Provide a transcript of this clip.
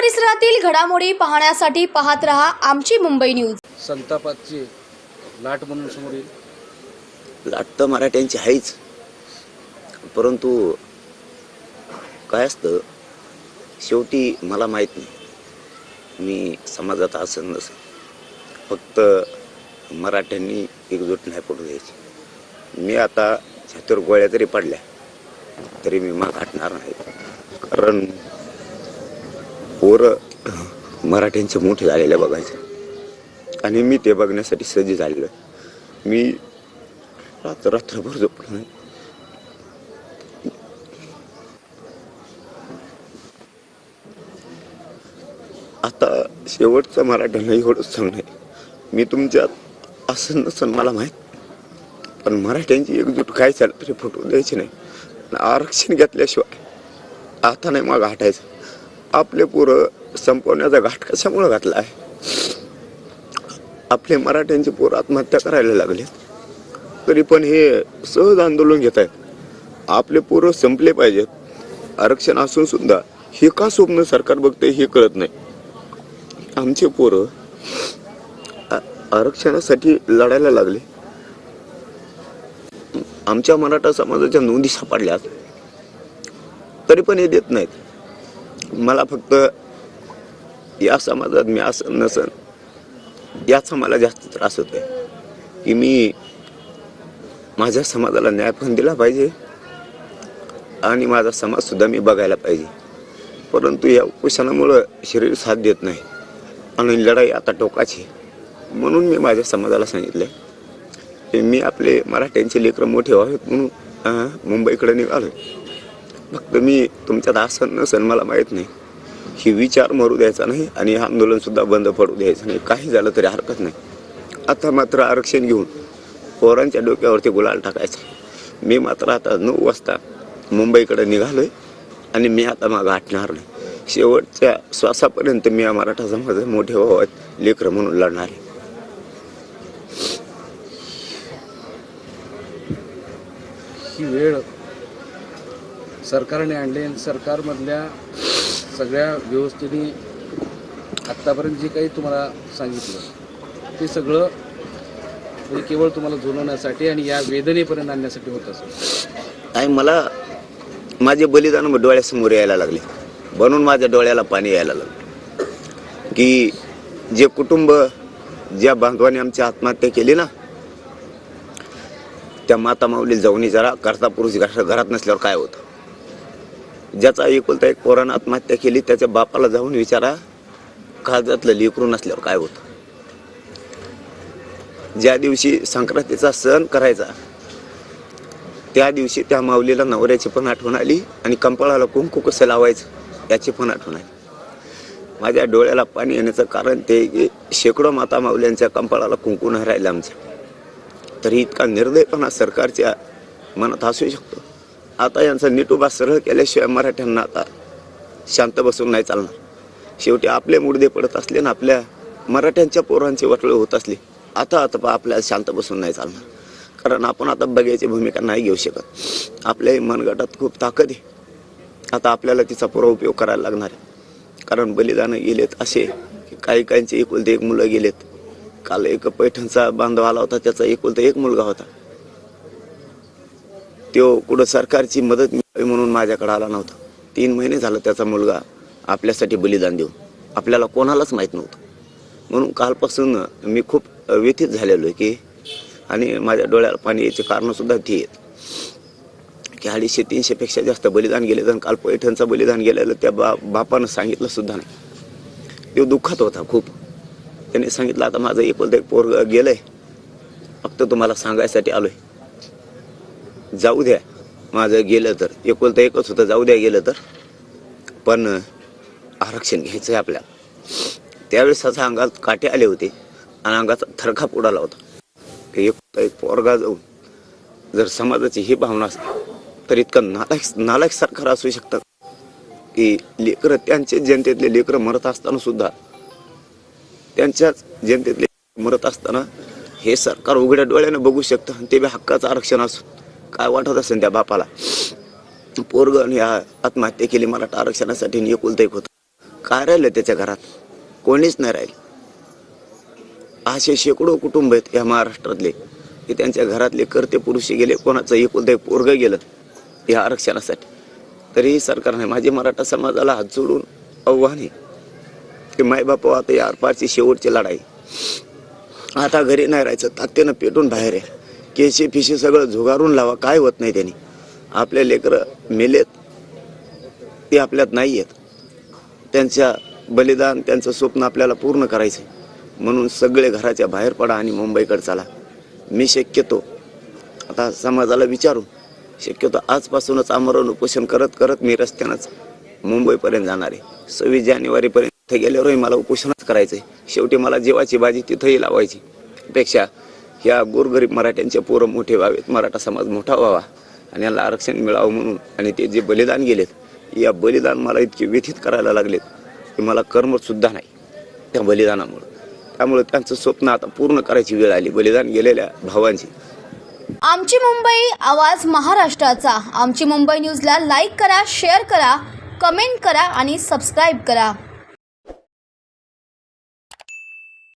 परिसरातील घडामोडी पाहण्यासाठी पाहत रहा आमची मुंबई न्यूज. संतापाची लाट म्हणून समोर येईल. लाट तर मराठ्यांची आहेच. परंतु काय असतं शेवटी मला माहीत नाही. मी समाजात असं नसं फक्त मराठ्यांनी एकजूट नाही पडू द्यायची. मी आता छातीवर गोळ्या जरी पडल्या तरी मी मग हटणार नाही. कारण पोरं मराठ्यांचे मोठे झालेले बघायचे. आणि मी ते बघण्यासाठी सज्ज झालेलो आहे. मी रात्र रात्रभर झोपलो नाही. आता शेवटचं मराठ्यांना एवढंच सांगणं आहे. मी तुमच्यात असं नसन मला माहीत. पण मराठ्यांची एकजूट काय झालं तरी फुटू द्यायची नाही. आरक्षण घेतल्याशिवाय आता नाही मग हटायचं. आपले पोरं संपवण्याचा घाट कशामुळे घातला आहे? आपले मराठ्यांचे पोरं आत्महत्या करायला लागले तरी पण हे सहज आंदोलन घेत आहेत. आपले पोरं संपले पाहिजेत. आरक्षण असून सुद्धा हे का स्वप्न सरकार बघते हे कळत नाही. आमचे पोरं आरक्षणासाठी लढायला लागले. आमच्या मराठा समाजाच्या नोंदी सापडल्यात. तरी पण हे देत नाहीत. मला फक्त या समाजात मी असं नसन याचा मला जास्त त्रास होतोय. की मी माझ्या समाजाला न्याय पण दिला पाहिजे आणि माझा समाजसुद्धा मी बघायला पाहिजे. परंतु या उपोषणामुळं शरीर साथ देत नाही आणि लढाई आता टोकाची म्हणून मी माझ्या समाजाला सांगितलं की मी आपले मराठ्यांचे लेकरं मोठे व्हावेत म्हणून मुंबईकडे निघालो फक्त मी तुमच्यात असं नसन मला माहीत नाही. ही विचार मरू द्यायचा नाही आणि आंदोलनसुद्धा बंद पडू द्यायचं नाही. काही झालं तरी हरकत नाही. आता मात्र आरक्षण घेऊन पोरांच्या डोक्यावरती गुलाल टाकायचा. मी मात्र आता नऊ वाजता मुंबईकडे निघालोय आणि मी आता मागं हटणार नाही. शेवटच्या श्वासापर्यंत मी या मराठा समाजात मोठे व्हावत लेकरं म्हणून लढणार. आहे ही वेळ सरकारने आणले आणि सरकारमधल्या सगळ्या व्यवस्थेने आत्तापर्यंत जे काही तुम्हाला सांगितलं ते सगळं म्हणजे केवळ तुम्हाला झुलवण्यासाठी आणि या वेदनेपर्यंत आणण्यासाठी होत असं आणि मला माझे बलिदान डोळ्यासमोर यायला लागले. म्हणून माझ्या डोळ्याला पाणी यायला लागलं. की जे कुटुंब ज्या बांधवाने आमची आत्महत्या केली ना त्या माता माऊली जाऊनी जरा करता पुरुष घरा- घरात नसल्यावर काय होतं? ज्याचा एकुलता एक पोरानं आत्महत्या केली त्याच्या बापाला जाऊन विचारा काळजातलं लेकरू नसल्यावर काय होतं? ज्या दिवशी संक्रांतीचा सण करायचा त्या दिवशी त्या माऊलीला नवऱ्याची पण आठवण आली आणि कंपाळाला कुंकू कसं लावायचं याची पण आठवण आली. माझ्या डोळ्याला पाणी येण्याचं कारण ते की शेकडो माता माऊल्यांच्या कंपाळाला कुंकू नाही राहिलं आमच्या तरी इतका निर्दयपणा सरकारच्या मनात असू शकतो. आता यांचा नीटोबा सरळ केल्याशिवाय मराठ्यांना आता शांत बसून नाही चालणार. शेवटी आपले मुडदे पडत असले ना आपल्या मराठ्यांच्या पोरांचे वटळ होत असले आता आता आपल्याला शांत बसून नाही चालणार. कारण आपण आता बघायची भूमिका नाही घेऊ शकत. आपल्या मनगटात खूप ताकद आहे. आता आपल्याला तिचा पुरा उपयोग करायला लागणार आहे. कारण बलिदानं गेलेत असे की काही काहींचे एकुलते एक मुलं गेलेत. काल एक पैठणचा बांधव आला होता त्याचा एकुलता एक मुलगा होता. तो कुठं सरकारची मदत मिळावी म्हणून माझ्याकडे आला नव्हता. तीन महिने झालं त्याचा मुलगा आपल्यासाठी बलिदान देऊन. आपल्याला कोणालाच माहीत नव्हतं. म्हणून कालपासून मी खूप व्यथित झालेलो आहे की आणि माझ्या डोळ्याला पाणी याचे कारणंसुद्धा ती आहेत. की अडीचशे तीनशेपेक्षा जास्त बलिदान गेले आणि काल पैठणचं बलिदान गेलेलं त्या बा बापानं सांगितलंसुद्धा नाही. तो दुःखात होता खूप. त्याने सांगितलं आता माझं एकुलतं एक पोरग आहे फक्त तुम्हाला सांगायसाठी आलो आहे जाऊ द्या. माझं गेलं तर. एकुलतं एकच होतं जाऊ द्या गेलं तर. पण आरक्षण घ्यायचं आहे आपल्याला. त्यावेळेस असा अंगात काटे आले होते आणि अंगाचा थरकाप उडाला होता. की एक एक पोरगा जाऊन जर समाजाची ही भावना असते तर इतकं नालायक नालायक सरकार असू शकतं. की लेकरं त्यांचे जनतेतले लेकरं मरत असताना सुद्धा त्यांच्याच जनतेतले मरत असताना हे सरकार उघड्या डोळ्यानं बघू शकतं आणि ते बी हक्काचं आरक्षण असू काय वाटत असेल त्या बापाला? पोरगण या आत्महत्या केली मराठा आरक्षणासाठी आणि एक होतं काय राहिलं त्याच्या घरात? कोणीच नाही राहिलं. असे शेकडो कुटुंब आहेत या महाराष्ट्रातले की त्यांच्या घरातले करते पुरुषी गेले कोणाचं एकुलतं एक पोरगं गेलं या आरक्षणासाठी. तरीही सरकारने माझे मराठा समाजाला हात जोडून आव्हान आहे की मायबाप हो, आता या आरपारची शेवटची लढाई. आता घरी नाही राहायचं तात्यानं पेटून बाहेर आहे. केशी फिशी सगळं झुगारून लावा. काय होत नाही त्यांनी. आपले लेकरं मेलेत. ते आपल्यात नाही आहेत त्यांच्या बलिदान त्यांचं स्वप्न आपल्याला पूर्ण करायचं आहे. म्हणून सगळे घराच्या बाहेर पडा आणि मुंबईकडे चला. मी शक्यतो आता समाजाला विचारू शक्यतो आजपासूनच आमरण उपोषण करत करत मी रस्त्यानंच मुंबईपर्यंत जाणार आहे. सव्वीस जानेवारीपर्यंत गेल्यावरही मला उपोषणच करायचं आहे शेवटी मला जीवाची बाजी तिथंही लावायची. पेक्षा ह्या गोरगरीब मराठ्यांचे पोरं मोठे व्हावेत. मराठा समाज मोठा व्हावा आणि याला आरक्षण मिळावं म्हणून. आणि ते जे बलिदान गेलेत या बलिदान मला इतके व्यथित करायला लागलेत की मला कर्मसुद्धा नाही त्या बलिदानामुळं. त्यामुळे त्यांचं स्वप्न आता पूर्ण करायची वेळ आली. बलिदान गेलेल्या भावांची. आमची मुंबई आवाज महाराष्ट्राचा. आमची मुंबई न्यूजला लाईक करा शेअर करा कमेंट करा आणि सबस्क्राईब करा.